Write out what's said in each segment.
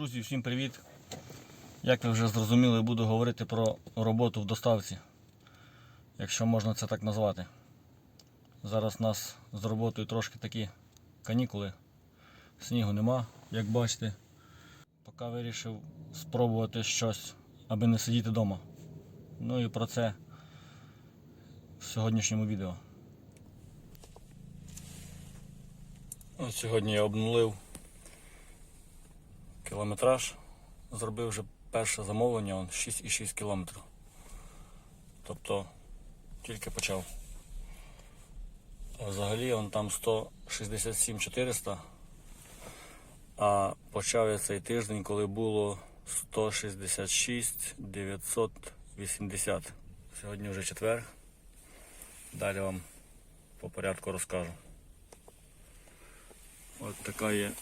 Друзі, всім привіт! Як ви вже зрозуміли, буду говорити про роботу в доставці, якщо можна це так назвати. Зараз у нас з роботою трошки такі канікули, снігу нема, як бачите. Поки вирішив спробувати щось, аби не сидіти вдома. Ну і про це в сьогоднішньому відео. От сьогодні я обнулив кілометраж. Зробив вже перше замовлення, он 6,6 кілометрів. Тобто тільки почав. Взагалі он там 167 400, а почав я цей тиждень, коли було 166 980. Сьогодні вже четвер. Далі вам по порядку розкажу. От така є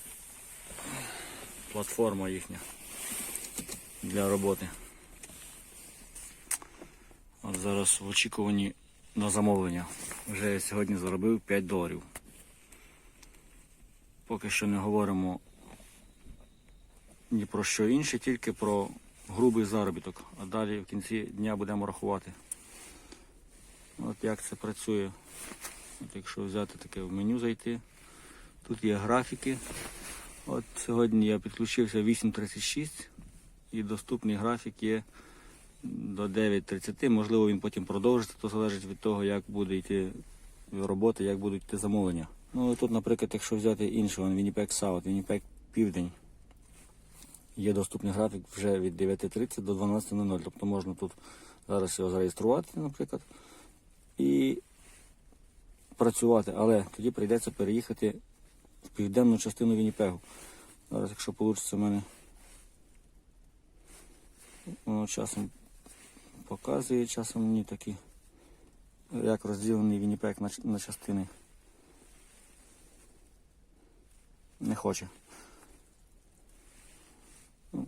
платформа їхня для роботи. От зараз в очікуванні на замовлення. Вже я сьогодні заробив 5 доларів. Поки що не говоримо ні про що інше, тільки про грубий заробіток. А далі в кінці дня будемо рахувати. От як це працює. От якщо взяти таке в меню зайти, тут є графіки. От сьогодні я підключився 8.36 і доступний графік є до 9.30. Можливо, він потім продовжиться, то залежить від того, як буде йти робота, як будуть йти замовлення. Ну тут, наприклад, якщо взяти вон Winnipeg South, Winnipeg Південь. Є доступний графік вже від 9.30 до 12.00. Тобто можна тут зараз його зареєструвати, наприклад, і працювати. Але тоді прийдеться переїхати в південну частину Вінніпегу. Зараз, якщо вийде в мене воно часом показує, часом ні такі, як розділений Вінніпег на, на частини. Не хоче. Ну,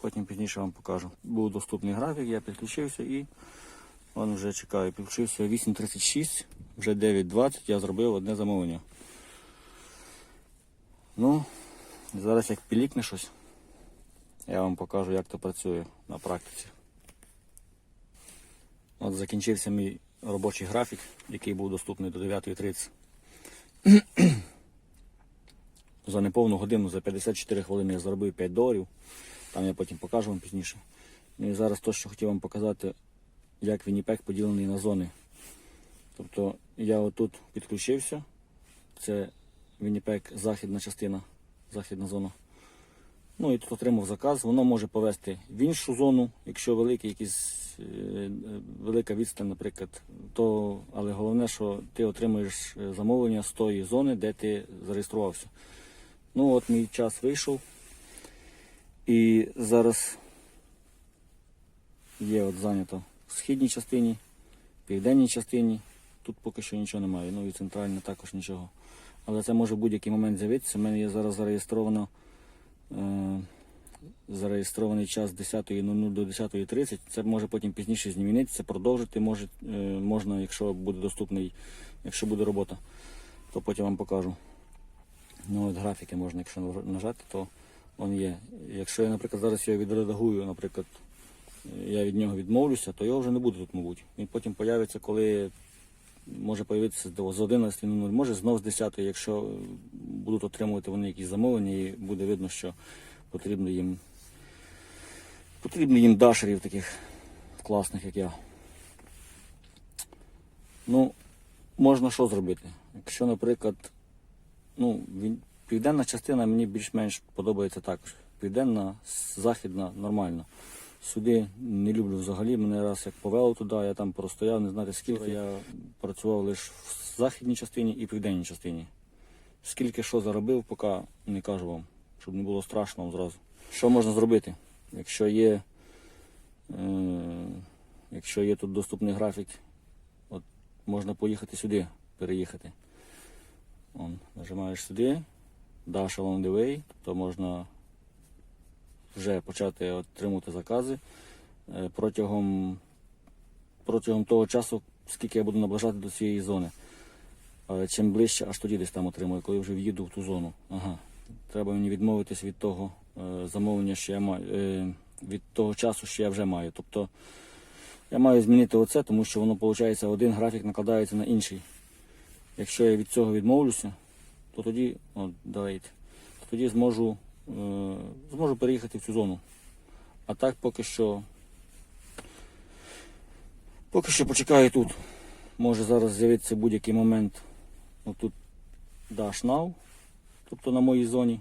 Потім пізніше вам покажу. Був доступний графік, я підключився і он вже чекаю. Підключився 8.36, вже 9.20, я зробив одне замовлення. Ну, зараз як пілікне щось, я вам покажу, як це працює на практиці. От закінчився мій робочий графік, який був доступний до 9.30. за неповну годину, за 54 хвилини я заробив 5 доларів. Там я потім покажу вам пізніше. Ну і зараз то, що хотів вам показати, як Вінніпек поділений на зони. Тобто я отут підключився. Це Вінніпек західна частина, західна зона. Ну і тут отримав заказ. Воно може повезти в іншу зону, якщо великий якийсь, е, е, велика відстань, наприклад. То, але головне, що ти отримуєш е, замовлення з тої зони, де ти зареєструвався. Ну от мій час вийшов. І зараз є от зайнято в східній частині, південній частині. Тут поки що нічого немає. Ну і центральна також нічого. Але це може в будь-який момент з'явитися. У мене є зараз зареєстровано е, зареєстрований час з 10.00 до 10.30. Це може потім пізніше змінитися, продовжити може, е, можна, якщо буде доступний, якщо буде робота, то потім вам покажу. Ну от графіки можна, якщо нажати, то він є. Якщо я, наприклад, зараз його відредагую, наприклад, я від нього відмовлюся, то його вже не буде тут, мабуть. Він потім появиться, коли може появитися з 11.00, може знов з 10 якщо будуть отримувати вони якісь замовлення і буде видно, що потрібно їм потрібно їм дашерів таких класних, як я. Ну, можна що зробити? Якщо, наприклад, ну, південна частина мені більш-менш подобається також. Південна, західна нормально. Сюди не люблю взагалі. Мене раз як повело туди, я там простояв, не знати скільки. Я працював лише в західній частині і південній частині. Скільки що заробив, поки не кажу вам, щоб не було страшно вам зразу. Що можна зробити? Якщо є, е, якщо є тут доступний графік, от можна поїхати сюди, переїхати. Он, нажимаєш сюди, dash along the way, то можна вже почати отримувати закази е, протягом, протягом того часу, скільки я буду наближати до цієї зони. Е, Чим ближче, аж тоді десь там отримую, коли вже в'їду в ту зону. Ага. Треба мені відмовитись від того е, замовлення, що я маю, від того часу, що я вже маю. Тобто я маю змінити оце, тому що воно, виходить, один графік накладається на інший. Якщо я від цього відмовлюся, то тоді, от, давайте, то тоді зможу, зможу переїхати в цю зону. А так поки що. Поки що почекаю тут. Може зараз з'явитися будь-який момент. Отут Dash Now, тобто на моїй зоні.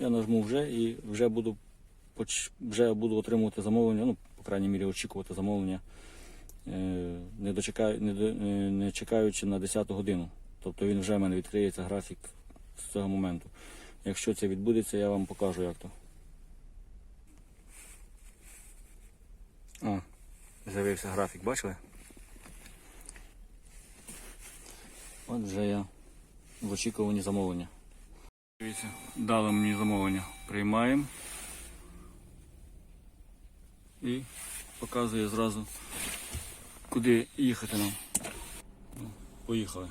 Я нажму вже і вже буду, вже буду отримувати замовлення, ну, по крайній мірі, очікувати замовлення, е, не, дочекаю, не, е, не чекаючи на 10 годину. Тобто він вже в мене відкриється графік з цього моменту. Якщо це відбудеться, я вам покажу, як то. О, з'явився графік, бачили? От вже я в очікуванні замовлення. Дивіться, дали мені замовлення. Приймаємо. І показує зразу, куди їхати нам. Ну, Поїхали.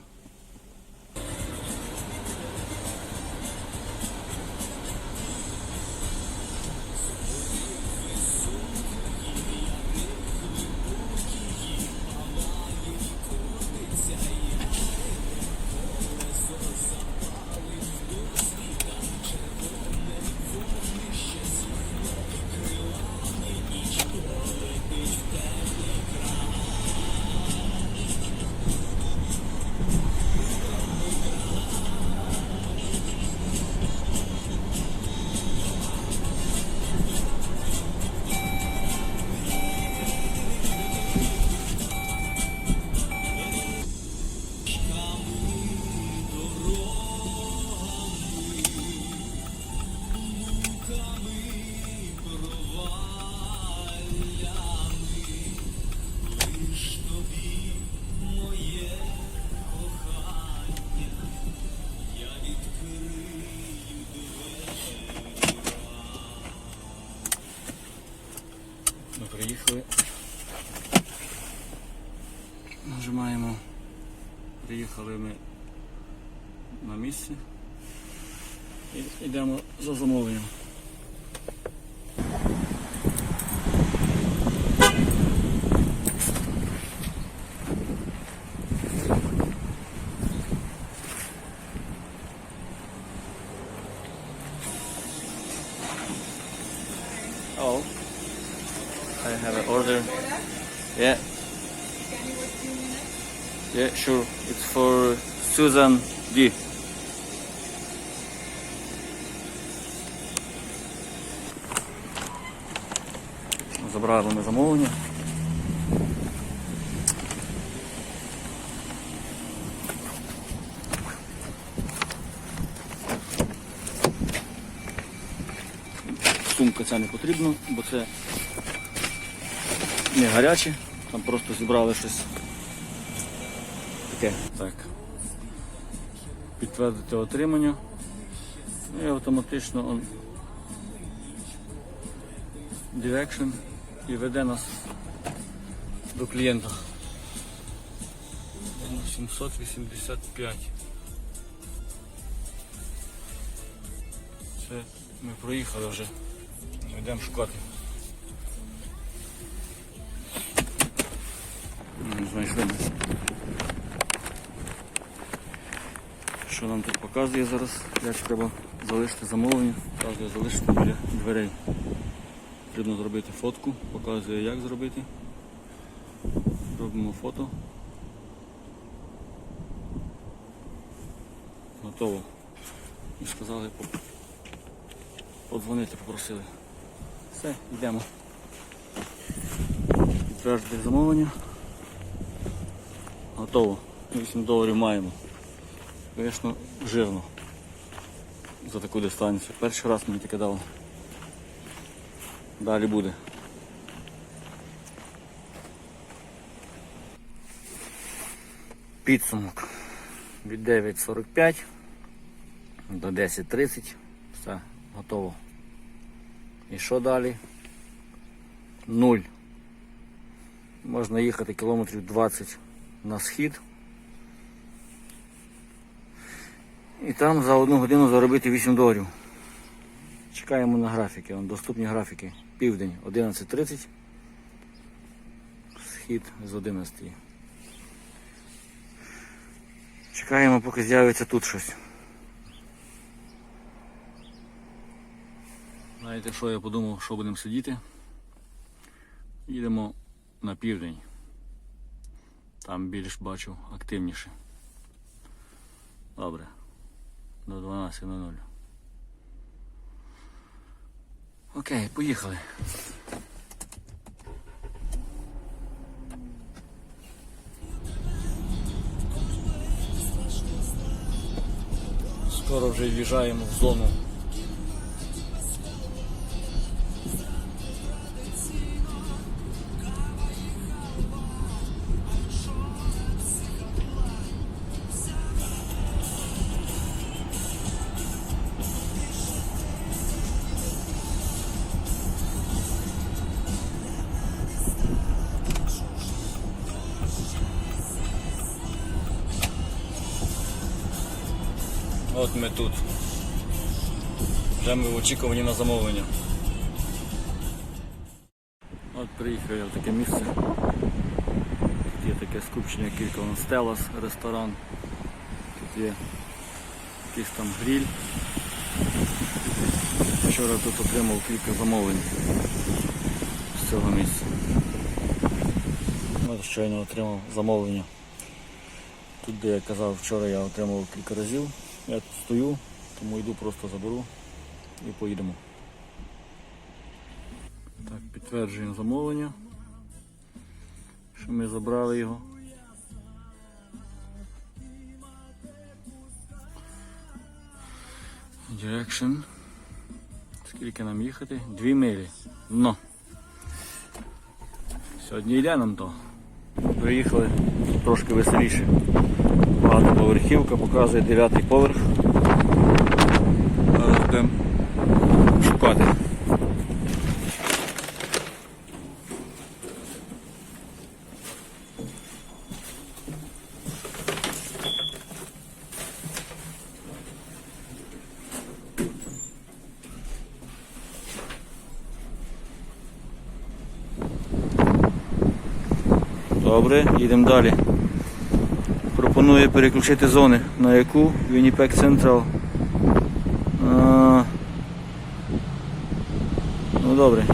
Приїхали. Нажимаємо. Приїхали ми на місце. І йдемо за замовленням. Susan D. Забрали ми замовлення. Сумка ця не потрібна, бо це не гаряче, там просто зібрали щось таке. Так. Підтвердити отримання. І автоматично он Direction і веде нас до клієнта. 785. Це ми проїхали вже. Йдемо шукати. Знайшли ми. Що нам тут показує зараз, як треба залишити замовлення, показує залишити біля дверей. Потрібно зробити фотку, показує як зробити. Робимо фото. Готово. І сказали, подзвонити попросили. Все, йдемо. Підтвердити замовлення. Готово. 8 доларів маємо. Звісно, жирно за таку дистанцію. Перший раз мені таке дало. Далі буде. Підсумок від 9.45 до 10.30. Все, готово. І що далі? Нуль. Можна їхати кілометрів 20 на схід. І там за одну годину заробити 8 доларів. Чекаємо на графіки. Вон доступні графіки. Південь 11.30. Схід з 11. Чекаємо, поки з'явиться тут щось. Знаєте, що я подумав, що будемо сидіти? Їдемо на південь. Там більш бачу активніше. Добре. До 12.00. Окей, поїхали. Скоро вже в'їжджаємо в зону. Тут. Вже ми в очікуванні на замовлення. От приїхав я в таке місце. Тут є таке скупчення кілька вон Стелас, ресторан. Тут є якийсь там гриль. Вчора тут отримав кілька замовлень з цього місця. От щойно отримав замовлення. Тут, де я казав, вчора я отримав кілька разів. Я тут стою, тому йду просто заберу і поїдемо. Так, підтверджуємо замовлення, що ми забрали його. Direction. Скільки нам їхати? Дві милі. Но. Сьогодні йде нам то. Приїхали трошки веселіше. Багатоповерхівка показує дев'ятий поверх. Зараз будемо шукати. Добре, їдемо далі. Пропонує переключити зони. На яку? Winnipeg Central. А, ну добре.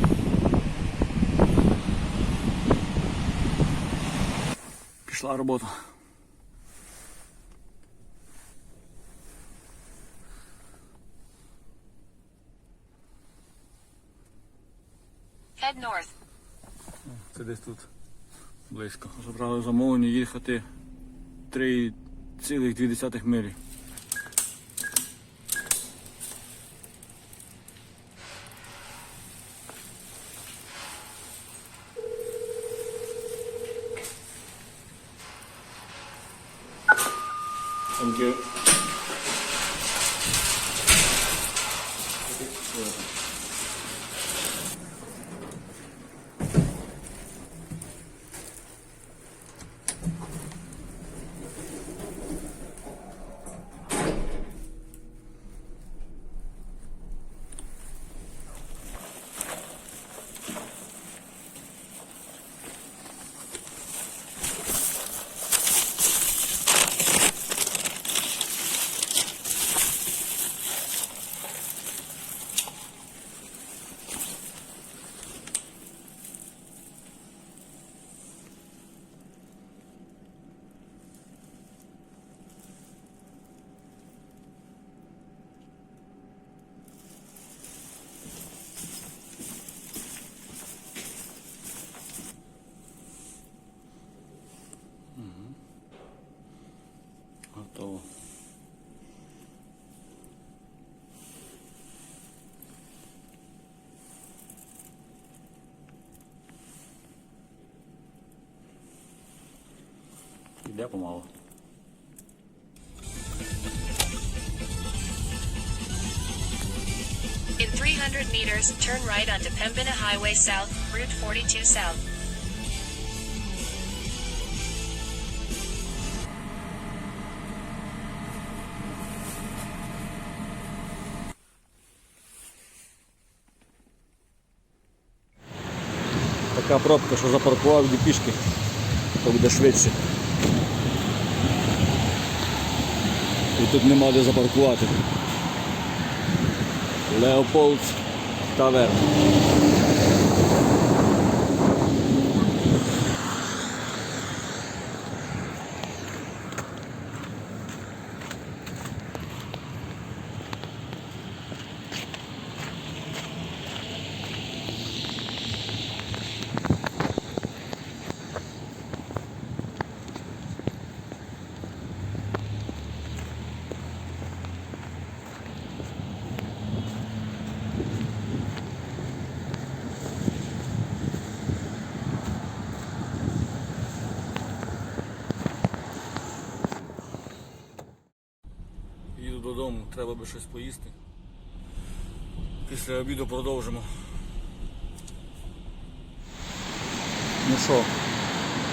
Пішла робота. Head north. Це десь тут близько. Забрали замовлення їхати 3,2 милі. Йде помалу. In 300 meters, turn right onto Pembina Highway South, Route 42 South. Така пробка, що запаркував дві то буде швидше. Тут нема де запаркувати. Леополд Таверн. Треба би щось поїсти. Після обіду продовжимо. Ну що,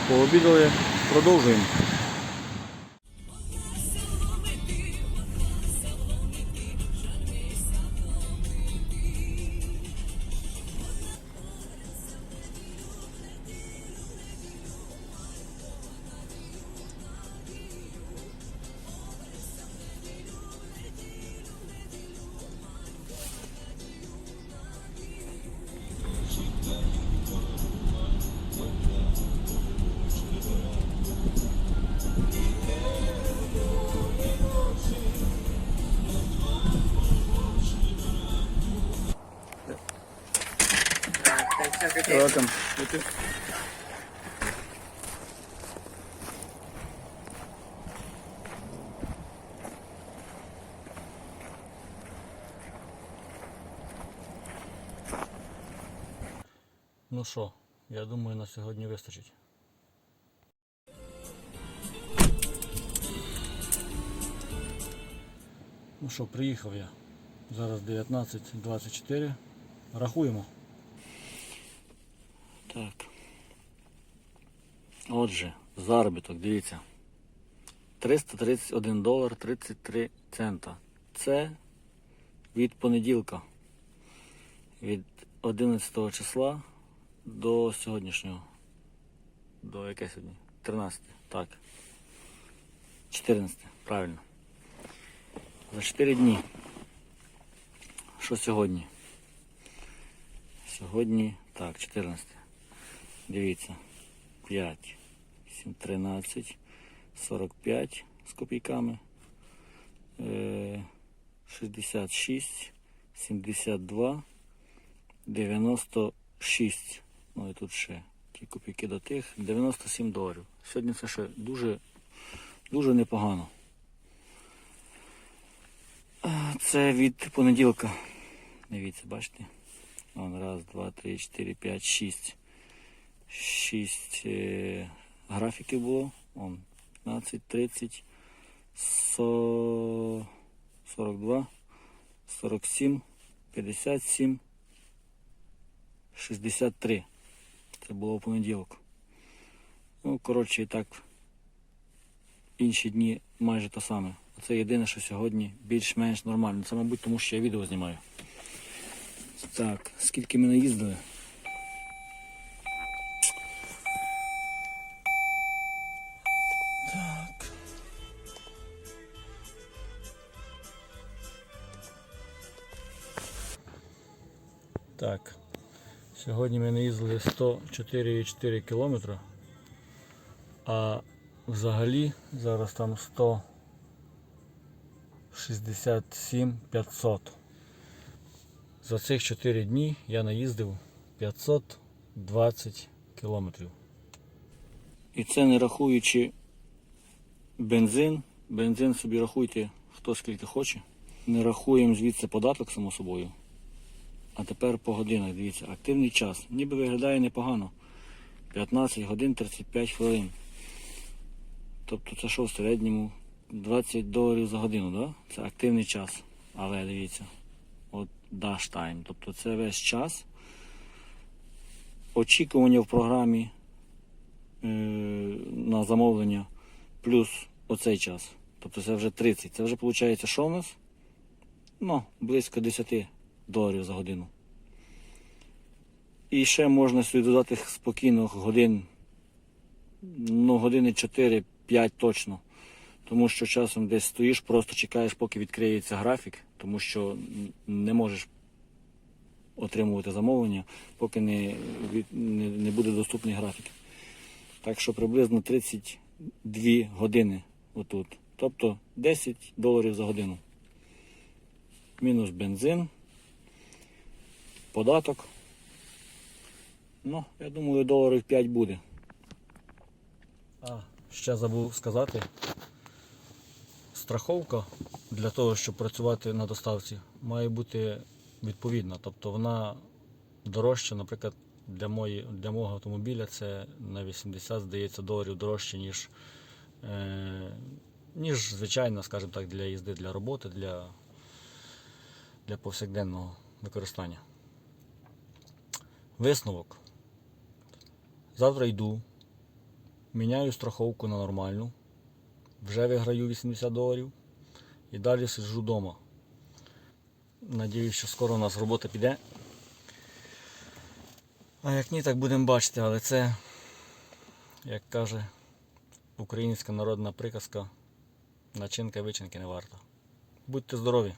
пообідали, продовжуємо. Welcome. You too. Ну що, я думаю, на сьогодні вистачить. Ну що, приїхав я. Зараз 19.24. Рахуємо. Так. Отже, заробіток, дивіться. 331 долар 33 цента. Це від понеділка. Від 11 числа до сьогоднішнього. До яке сьогодні? 13. Так. 14, правильно. За 4 дні. Що сьогодні? Сьогодні, так, 14. Дивіться. 5, 7, 13, 45 з копійками. Е, 66, 72, 96. Ну і тут ще ті копійки до тих. 97 доларів. Сьогодні це ще дуже, дуже непогано. Це від понеділка. Дивіться, бачите? Вон, раз, два, три, чотири, п'ять, шість. Шість е, графіків було. Вон, 15, 30, 40, 42, 47, 57, 63. Це було в понеділок. Ну, коротше, і так, інші дні майже те саме. Це єдине, що сьогодні більш-менш нормально. Це, мабуть, тому що я відео знімаю. Так, скільки ми наїздили? Так. Сьогодні ми наїздили 104,4 кілометра. А взагалі зараз там 167 500. За цих 4 дні я наїздив 520 кілометрів. І це не рахуючи бензин. Бензин собі рахуйте хто скільки хоче. Не рахуємо звідси податок, само собою. А тепер по годинах, дивіться, активний час. Ніби виглядає непогано. 15 годин 35 хвилин. Тобто це що в середньому 20 доларів за годину, да? Це активний час. Але дивіться, от dash time. Тобто це весь час. Очікування в програмі е, на замовлення плюс оцей час. Тобто це вже 30. Це вже виходить, що у нас? Ну, близько 10 доларів за годину. І ще можна собі додати спокійно годин, ну, години 4-5 точно. Тому що часом десь стоїш, просто чекаєш, поки відкриється графік, тому що не можеш отримувати замовлення, поки не, не, не буде доступний графік. Так що приблизно 32 години отут. Тобто 10 доларів за годину. Мінус бензин, податок. Ну, я думаю, доларів 5 буде. А, ще забув сказати. Страховка для того, щоб працювати на доставці, має бути відповідна. Тобто вона дорожча, наприклад, для, мої, для мого автомобіля це на 80, здається, доларів дорожче, ніж, е, ніж звичайно, скажімо так, для їзди для роботи, для, для повсякденного використання. Висновок. Завтра йду, міняю страховку на нормальну, вже виграю 80 доларів і далі сиджу вдома. Надіюсь, що скоро у нас робота піде. А як ні, так будемо бачити, але це, як каже українська народна приказка, начинка вичинки не варта. Будьте здорові!